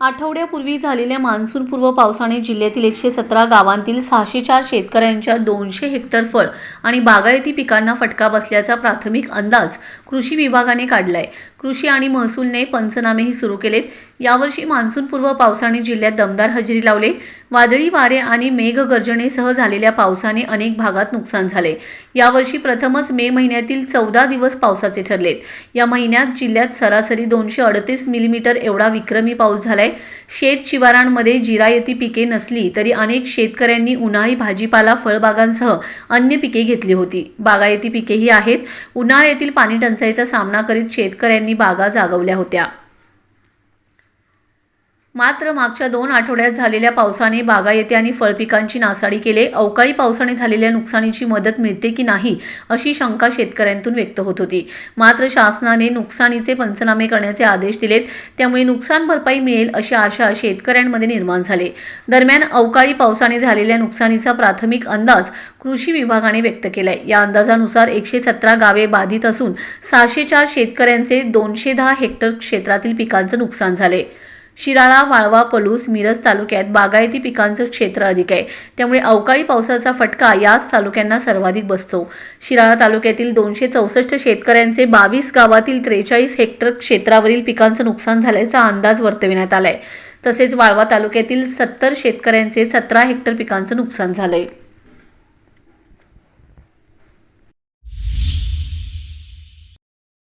आठवड्यापूर्वी झालेल्या मान्सूनपूर्व पावसाने जिल्ह्यातील एकशे सतरा गावांतील सहाशे चार शेतकऱ्यांच्या दोनशे हेक्टर फळ आणि बागायती पिकांना फटका बसल्याचा प्राथमिक अंदाज कृषी विभागाने काढलाय. कृषी आणि महसूलने पंचनामेही सुरू केलेत. यावर्षी मान्सूनपूर्व पावसाने जिल्ह्यात दमदार हजेरी लावले. वादळी वारे आणि मेघगर्जनेसह झालेल्या पावसाने अनेक भागात नुकसान झाले. यावर्षी प्रथमच मे महिन्यातील चौदा दिवस पावसाचे ठरलेत. या महिन्यात जिल्ह्यात सरासरी दोनशे अडतीस मिलीमीटर एवढा विक्रमी पाऊस झालाय. शेत शिवारांमध्ये जिरायती पिके नसली तरी अनेक शेतकऱ्यांनी उन्हाळी भाजीपाला फळबागांसह अन्य पिके घेतली होती. बागायती पिकेही आहेत. उन्हाळ्यातील पाणी टंचाईचा सामना करीत शेतकऱ्यांनी बागा जागवल्या होत्या. मात्र मागच्या दोन आठवड्यात झालेल्या पावसाने बागायती आणि फळपिकांची नासाडी केले अवकाळी पावसाने झालेल्या नुकसानीची मदत मिळते की नाही अशी शंका शेतकऱ्यांतून व्यक्त होत होती. मात्र शासनाने नुकसानीचे पंचनामे करण्याचे आदेश दिलेत त्यामुळे नुकसान भरपाई मिळेल अशी आशा शेतकऱ्यांमध्ये निर्माण झाले. दरम्यान अवकाळी पावसाने झालेल्या नुकसानीचा प्राथमिक अंदाज कृषी विभागाने व्यक्त केलाय. या अंदाजानुसार एकशे सतरा गावे बाधित असून सहाशे चार शेतकऱ्यांचे दोनशे दहा हेक्टर क्षेत्रातील पिकांचं नुकसान झाले शिराळा वाळवा पलूस मिरज तालुक्यात बागायती पिकांचं क्षेत्र अधिक आहे. त्यामुळे अवकाळी पावसाचा फटका याच तालुक्यांना सर्वाधिक बसतो. शिराळा तालुक्यातील दोनशे चौसष्ट शेतकऱ्यांचे बावीस गावातील त्रेचाळीस हेक्टर क्षेत्रावरील पिकांचं नुकसान झाल्याचा अंदाज वर्तविण्यात आलाय. तसेच वाळवा तालुक्यातील सत्तर शेतकऱ्यांचे सतरा हेक्टर पिकांचं नुकसान झालंय.